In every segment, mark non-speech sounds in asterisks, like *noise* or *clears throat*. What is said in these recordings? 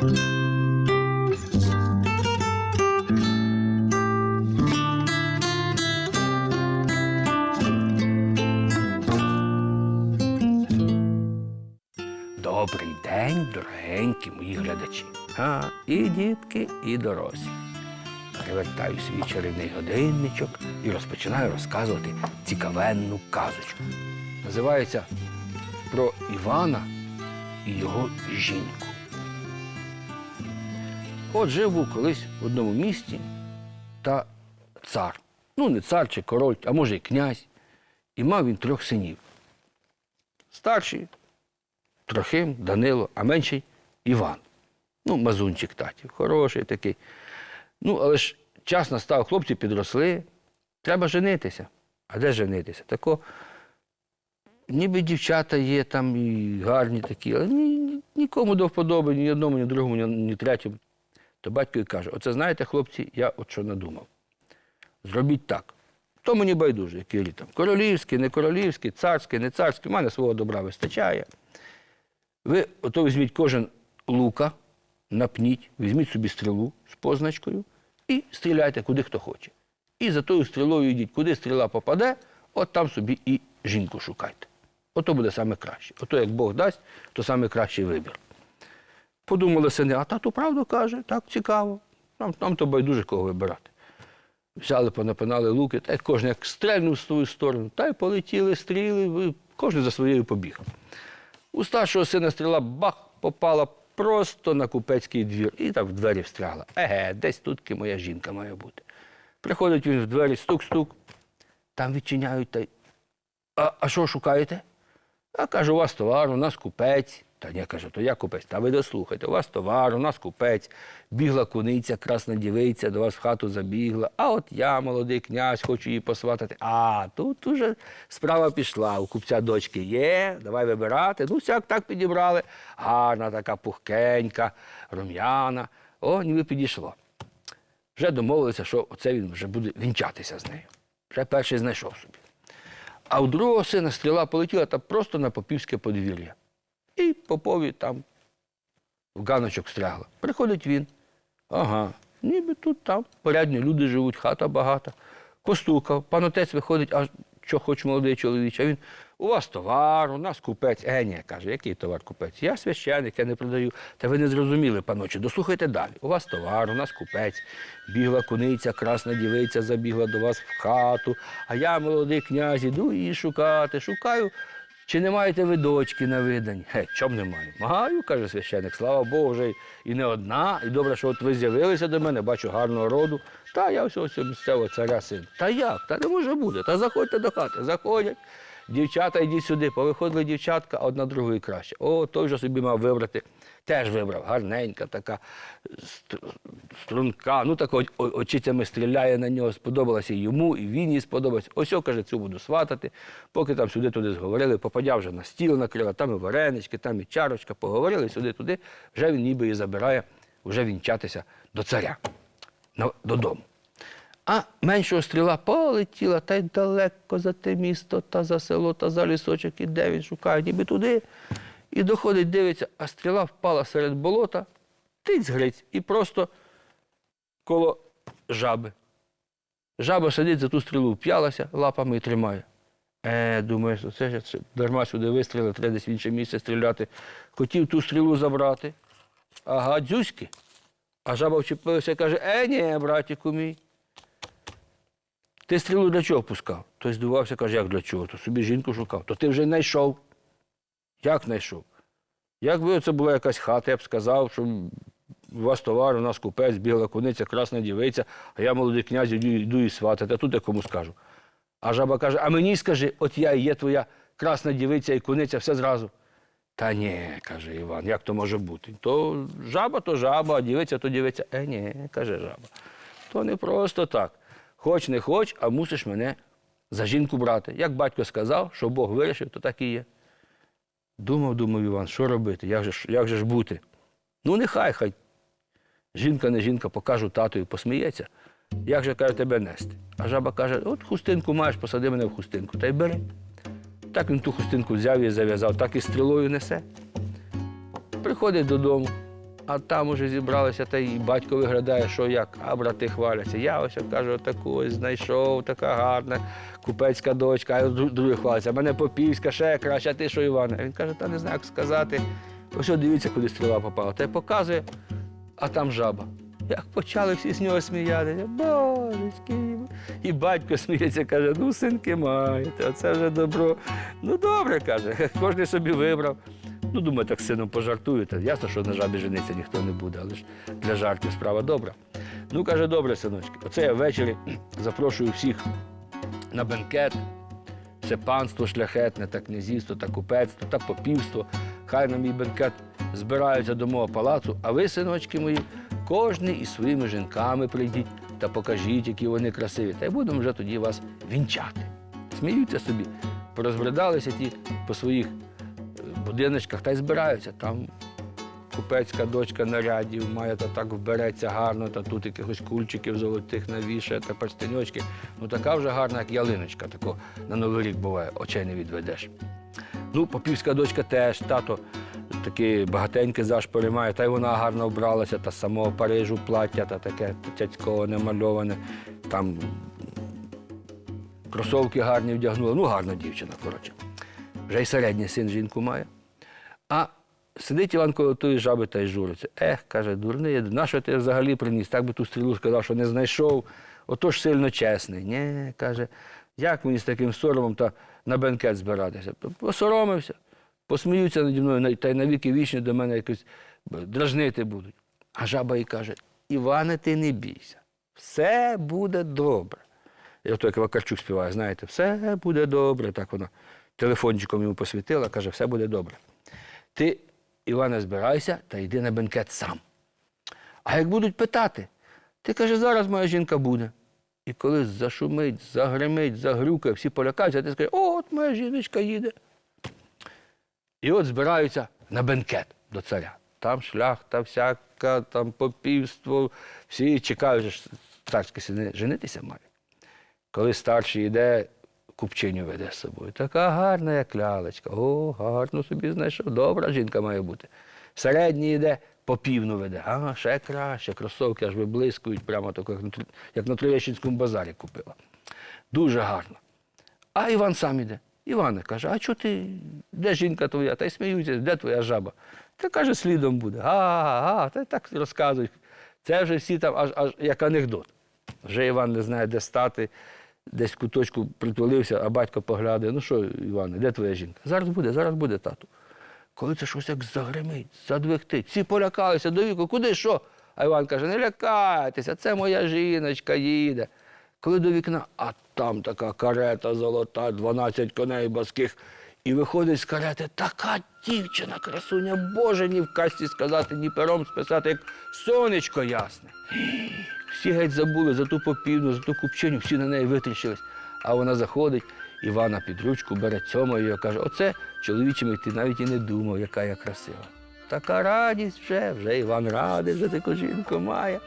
Добрий день, дорогенькі мої глядачі. А, і дітки, і дорослі. Перевертаю свій чарівний годинничок і розпочинаю розказувати цікавенну казочку. Називається про Івана і його жінку. От жив був колись в одному місті та цар. Ну, не цар чи король, а може й князь. І мав він трьох синів. Старший Трохим, Данило, а менший Іван. Ну, мазунчик татів, хороший такий. Ну, але ж час настав, хлопці підросли, треба женитися. А де женитися? Тако, ніби дівчата є там і гарні такі, але ні, ні- нікому до вподоби, ні одному, ні другому, ні третьому. То батько і каже: оце знаєте, хлопці, я от що надумав. Зробіть так. То мені байдуже, які там. Королівський, не королівський, царський, не царський, в мене свого добра вистачає. Ви ото візьміть кожен лука, напніть, візьміть собі стрілу з позначкою і стріляйте, куди хто хоче. І за тою стрілою йдіть, куди стріла попаде, от там собі і жінку шукайте. Ото буде саме краще. Ото як Бог дасть, то саме кращий вибір. Подумали сини, а тату правду каже, так цікаво. Нам, нам то байдуже кого вибирати. Взяли, понапинали луки, та кожен як стрельнув в свою сторону, та й полетіли стріли, кожен за своєю побіг. У старшого сина стріла бах попала просто на купецький двір і там в двері встряла. Еге, десь тут моя жінка має бути. Приходить він в двері, стук-стук, там відчиняють та. А, а що шукаєте? А каже, у вас товар, у нас купець. Та ні, каже, то я купець. Та ви дослухайте, у вас товар, у нас купець. Бігла куниця, красна дівиця, до вас в хату забігла. А от я, молодий князь, хочу її посватати. А тут уже справа пішла. У купця дочки є, давай вибирати. Ну, сяк так підібрали. Гарна така пухкенька, рум'яна. О, ніби підійшло. Вже домовилися, що оце він вже буде вінчатися з нею. Вже перший знайшов собі. А у другого сина стріла полетіла та просто на попівське подвір'я. І попові там в ганочок стрягла. Приходить він. Ага, ніби тут там порядні люди живуть, хата багата. Постукав, пан отець виходить, а що хоч молодий чоловіч. А він, у вас товар, у нас купець. Е, ні, каже, який товар купець? Я священик, я не продаю. Та ви не зрозуміли, паночі, дослухайте далі. У вас товар, у нас купець. Бігла куниця, красна дівиця забігла до вас в хату. А я, молодий князь, іду її шукати. Шукаю, чи не маєте ви дочки на видані? Ге, чом не маю? Каже священик, слава Богу, вже і не одна. І добре, що от ви з'явилися до мене, бачу гарного роду. Та я ось ось місцевого царя син. Та як? Та не може бути. Та заходьте до хати. Заходять. Дівчата, йдіть сюди. Повиходили дівчатка, одна другої краще. О, той же собі мав вибрати. Теж вибрав, гарненька, така стр- струнка. Ну так очицями стріляє на нього, сподобалася і йому, і він їй сподобався. Ось о, каже, цю буду сватати. Поки там сюди-туди зговорили, попадя вже на стіл накрила, там і варенички, там і чарочка, поговорили сюди-туди, вже він ніби і забирає вже вінчатися до царя, додому. А меншого стріла полетіла та й далеко за те місто, та за село, та за лісочок, іде він шукає, ніби туди. І доходить, дивиться, а стріла впала серед болота, тиць гриць, і просто коло жаби. Жаба сидить за ту стрілу, вп'ялася лапами і тримає. Е, думаєш, це ж це дарма сюди вистріли, треба десь в інше місце стріляти. Хотів ту стрілу забрати. Ага, дзюськи. А жаба вчепилася і каже: Е, ні, братіку мій. Ти стрілу для чого пускав? Той здивувався, каже, як для чого? То собі жінку шукав. То ти вже знайшов. Як знайшов? Якби це була якась хата, я б сказав, що у вас товар, у нас купець, біла куниця, красна дівиця, а я молодий князь, йду, йду і сватати. А тут я кому скажу. А жаба каже: а мені скажи, от я і є твоя красна дівиця і куниця, все зразу. Та ні, каже Іван, як то може бути? То жаба, то жаба, а дівиця, то дівиця. Е, ні, каже жаба. То не просто так. Хоч не хоч, а мусиш мене за жінку брати. Як батько сказав, що Бог вирішив, то так і є. Думав, думав Іван, що робити, як же, як же ж бути? Ну, нехай, хай. Жінка, не жінка, покажу тату посміється. Як же каже тебе нести? А жаба каже: от хустинку маєш, посади мене в хустинку, та й бери. Так він ту хустинку взяв і зав'язав, так і стрілою несе. Приходить додому, А там уже зібралися, та й батько виглядає, що як, а брати хваляться. Я ось кажу, таку ось знайшов, така гарна, купецька дочка, а дру- другі хваляться. Мене попівська, ще краще, а ти що, Іване? А він каже, та не знаю, як сказати. Ось дивіться, куди стріла попала. Та й показує, а там жаба. Як почали всі з нього сміятися, божечки. І батько сміється, каже, ну синки маєте, оце вже добро. Ну добре, каже, *laughs* кожен собі вибрав. Ну, думаю, так з сином пожартуєте. Ясно, що на жабі жениться ніхто не буде, але ж для жартів справа добра. Ну, каже, добре, синочки, оце я ввечері *clears throat* запрошую всіх на бенкет. Це панство шляхетне, та князівство, та купецтво, та попівство. Хай на мій бенкет збираються до мого палацу, а ви, синочки мої, кожний із своїми жінками прийдіть та покажіть, які вони красиві. Та й будемо вже тоді вас вінчати. Сміються собі, порозбредалися ті по своїх е, будиночках та й збираються. Там купецька дочка нарядів має, та так вбереться гарно, та тут якихось кульчиків золотих навішає, та перстеньочки. Ну така вже гарна, як ялиночка, тако на Новий рік буває, очей не відведеш. Ну, попівська дочка теж, тато таке багатеньке зашпори має, та й вона гарно вбралася, та самого Парижу плаття, та таке цяцьковане, мальоване. Там кросовки гарні вдягнула. Ну, гарна дівчина, коротше. Вже й середній син жінку має. А сидить Іван коло тої жаби та й журиться. Ех, каже, дурний, на що ти взагалі приніс? Так би ту стрілу сказав, що не знайшов. Отож сильно чесний. Ні, каже, як мені з таким соромом та на бенкет збиратися? Посоромився, посміються наді мною, та й навіки вічні до мене якось дражнити будуть. А жаба їй каже: Іване, ти не бійся, все буде добре. І ото як Вакарчук співає, знаєте, все буде добре. Так вона телефончиком йому посвітила, каже, все буде добре. Ти, Іване, збирайся та йди на бенкет сам. А як будуть питати, ти каже, зараз моя жінка буде. І коли зашумить, загримить, загрюкає, всі полякаються, ти скажеш, о, от моя жіночка їде. І от збираються на бенкет до царя. Там шляхта всяка, там попівство, всі чекають, ж царські сини женитися мають. Коли старший йде, купчиню веде з собою. Така гарна, як лялечка. О, гарно собі знайшов. Добра жінка має бути. Середній йде, попівну веде. А, ще краще, кросовки аж виблискують, прямо так, як на, Тр- Троєщинському базарі купила. Дуже гарно. А Іван сам іде. Іване каже, а чого ти, де жінка твоя? Та й сміються, де твоя жаба? Та каже, слідом буде. Ага, та й так розказують. Це вже всі там аж, аж як анекдот. Вже Іван не знає, де стати, десь в куточку притулився, а батько поглядає. Ну що, Іване, де твоя жінка? Зараз буде, зараз буде, тату. Коли це щось як загримить, задвигтить, всі полякалися до віку, куди що? А Іван каже, не лякайтеся, це моя жіночка їде. Коли до вікна, а там така карета золота, 12 коней баских. І виходить з карети така дівчина, красуня, Боже, ні в касті сказати, ні пером списати, як сонечко ясне. Всі геть забули за ту попівну, за ту купчиню, всі на неї витріщились. А вона заходить, Івана під ручку бере цьомою і каже, оце чоловічими ти навіть і не думав, яка я красива. Така радість вже, вже Іван радий, вже таку жінку має.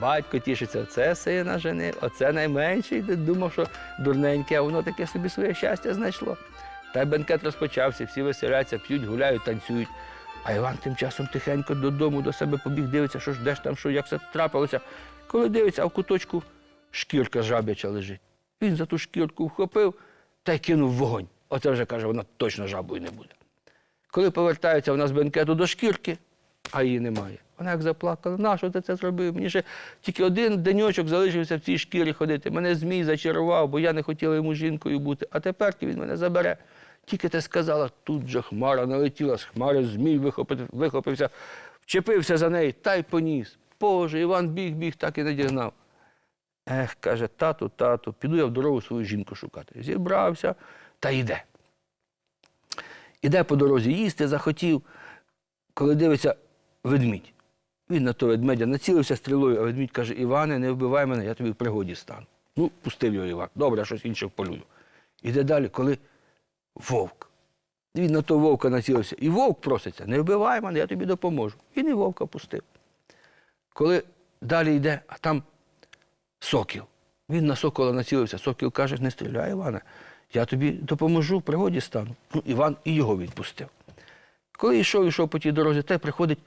Батько тішиться, оце сина женив, оце найменший, де думав, що дурненьке, а воно таке собі своє щастя знайшло. Та й бенкет розпочався, всі веселяться, п'ють, гуляють, танцюють. А Іван тим часом тихенько додому до себе побіг, дивиться, що ж де ж там, що, як це трапилося. Коли дивиться, а в куточку шкірка жабяча лежить. Він за ту шкірку вхопив та й кинув вогонь. Оце вже каже, вона точно жабою не буде. Коли повертається вона з бенкету до шкірки, а її немає. Вона як заплакала, нащо ти це зробив? Мені ще тільки один деньочок залишився в цій шкірі ходити. Мене змій зачарував, бо я не хотіла йому жінкою бути. А тепер він мене забере. Тільки ти сказала, тут же хмара налетіла, з хмари змій вихопив- вихопився, вчепився за неї та й поніс. Боже, Іван біг, біг, так і не дігнав. Ех, каже, тату, тату, піду я в дорогу свою жінку шукати. Зібрався та йде. Іде по дорозі їсти, захотів, коли дивиться ведмідь. Він на того ведмедя націлився стрілою, а ведмідь каже: Іване, не вбивай мене, я тобі в пригоді стану. Ну, пустив його Іван. Добре, я щось інше вполюю. Іде далі, коли вовк. Він на того вовка націлився. І вовк проситься, не вбивай мене, я тобі допоможу. І вовка пустив. Коли далі йде, а там сокіл. Він на сокола націлився. Сокіл каже, не стріляй, Іване, я тобі допоможу, в пригоді стану. Ну, Іван і його відпустив. Коли йшов, йшов по тій дорозі, те приходить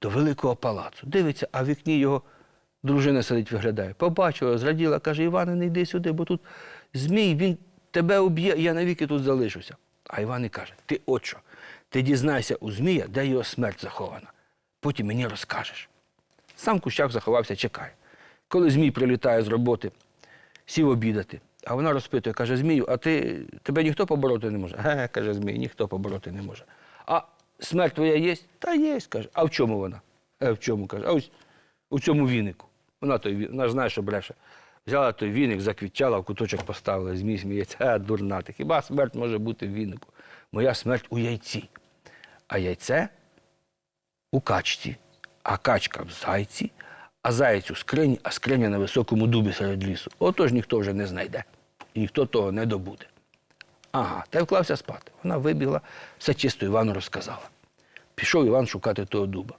до великого палацу. Дивиться, а в вікні його дружина сидить, виглядає. Побачила, зраділа, каже, Іване, не йди сюди, бо тут змій, він тебе уб'є, я навіки тут залишуся. А Іван і каже: ти от що, ти дізнайся у Змія, де його смерть захована. Потім мені розкажеш. Сам Кущак заховався, чекає. Коли Змій прилітає з роботи, сів обідати. А вона розпитує, каже, Змію, а ти, тебе ніхто побороти не може? *laughs* Ге, каже Змій, ніхто побороти не може. А смерть твоя є? Та є, каже. А в чому вона? Е, в чому, каже? А ось у цьому вінику. Вона той вона ж знає, що бреше. Взяла той віник, заквітчала, в куточок поставила, змій сміється, а дурна ти. Хіба смерть може бути в вінику? Моя смерть у яйці. А яйце у качці, а качка в зайці, а заєць у скрині, а скриня на високому дубі серед лісу. Отож ніхто вже не знайде. І ніхто того не добуде. Ага, та й вклався спати. Вона вибігла, все чисто Івану розказала. Пішов Іван шукати того дуба.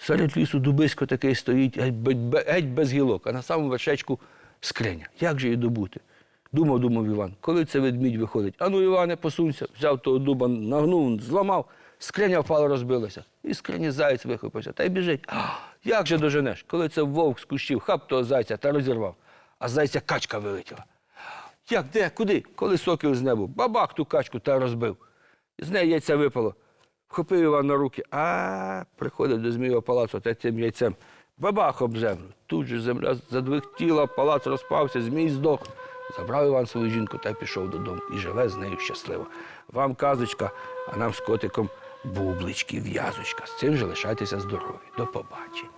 Серед лісу дубисько такий стоїть, геть, бе- бе- геть без гілок, а на самому вершечку скриня. Як же її добути? Думав, думав Іван, коли це ведмідь виходить? Ану, Іване, посунься, взяв того дуба, нагнув, зламав, скриня впала, розбилася. І скрині заєць вихопився, та й біжить. Як же доженеш? Коли це вовк з кущів, хап того зайця та розірвав, а зайця качка вилетіла. Як, де, куди? Коли сокіл з небу, бабах ту качку та розбив. З неї яйця випало. Вхопив Іван на руки, а приходить до Змієвого палацу та тим яйцем. Бабах об землю. Тут же земля задвихтіла, палац розпався, змій здох. Забрав Іван свою жінку та пішов додому. І живе з нею щасливо. Вам казочка, а нам з котиком бублички, в'язочка. З цим же лишайтеся здорові. До побачення.